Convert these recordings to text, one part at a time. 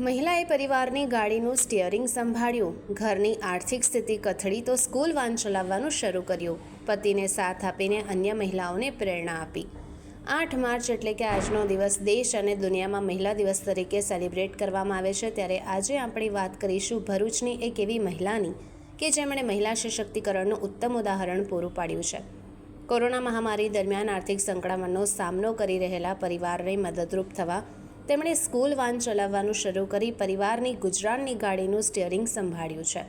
મહિલાએ પરિવારની ગાડીનું સ્ટિયરિંગ સંભાળ્યું. ઘરની આર્થિક સ્થિતિ કથળી તો સ્કૂલ વાન ચલાવવાનું શરૂ કર્યું. પતિને સાથ આપીને અન્ય મહિલાઓને પ્રેરણા આપી. આઠ માર્ચ એટલે કે આજનો દિવસ દેશ અને દુનિયામાં મહિલા દિવસ તરીકે સેલિબ્રેટ કરવામાં આવે છે ત્યારે આજે આપણે વાત કરીશું ભરૂચની એક એવી મહિલાની કે જેમણે મહિલા સશક્તિકરણનું ઉત્તમ ઉદાહરણ પૂરું પાડ્યું છે. કોરોના મહામારી દરમિયાન આર્થિક સંકળામણનો સામનો કરી રહેલા પરિવારને મદદરૂપ થવા તેમણે સ્કૂલ વાન ચલાવવાનું શરૂ કરી પરિવારની ગુજરાનની ગાડીનું સ્ટિયરિંગ સંભાળ્યું છે.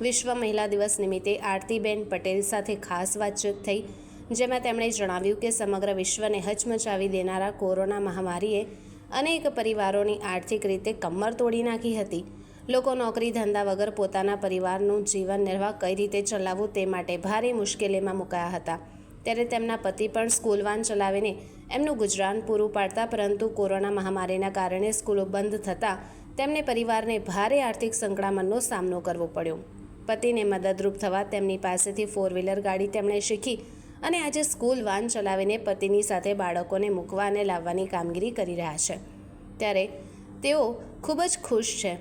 વિશ્વ મહિલા દિવસ નિમિત્તે આરતીબેન પટેલ સાથે ખાસ વાતચીત થઈ, જેમાં તેમણે જણાવ્યું કે સમગ્ર વિશ્વને હચમચાવી દેનારા કોરોના મહામારીએ અનેક પરિવારોની આર્થિક રીતે કમર તોડી નાખી હતી. લોકો નોકરી ધંધા વગર પોતાના પરિવારનું જીવન નિર્વાહ કઈ રીતે ચલાવવું તે માટે ભારે મુશ્કેલીમાં મુકાયા હતા. ત્યારે તેમના પતિ પણ સ્કૂલ વાન ચલાવીને એમનું ગુજરાન પૂરું પાડતા પરંતુ કોરોના મહામારીના કારણે સ્કૂલો બંધ થતાં તેમને પરિવારને ભારે આર્થિક સંકળામણનો સામનો કરવો પડ્યો. પતિને મદદરૂપ થવા તેમની પાસેથી ફોર વ્હીલર ગાડી તેમણે શીખી અને આજે સ્કૂલ વાન ચલાવીને પતિની સાથે બાળકોને મૂકવા અને લાવવાની કામગીરી કરી રહ્યા છે. ત્યારે તેઓ ખૂબ જ ખુશ છે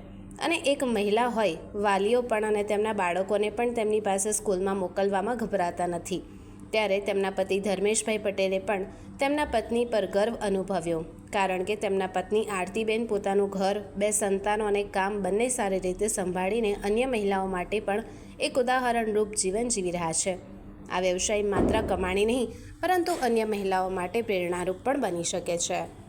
અને એક મહિલા હોય, વાલીઓ પણ અને તેમના બાળકોને પણ તેમની પાસે સ્કૂલમાં મોકલવામાં ગભરાતા નથી. ત્યારે તેમના પતિ ધર્મેશભાઈ પટેલે પણ તેમના પત્ની પર ગર્વ અનુભવ્યો, કારણ કે તેમના પત્ની આરતીબેન પોતાનું ઘર, બે સંતાનો અને કામ બંને સારી રીતે સંભાળીને અન્ય મહિલાઓ માટે પણ એક ઉદાહરણરૂપ જીવન જીવી રહ્યા છે. આ વ્યવસાય માત્ર કમાણી નહીં, પરંતુ અન્ય મહિલાઓ માટે પ્રેરણારૂપ પણ બની શકે છે.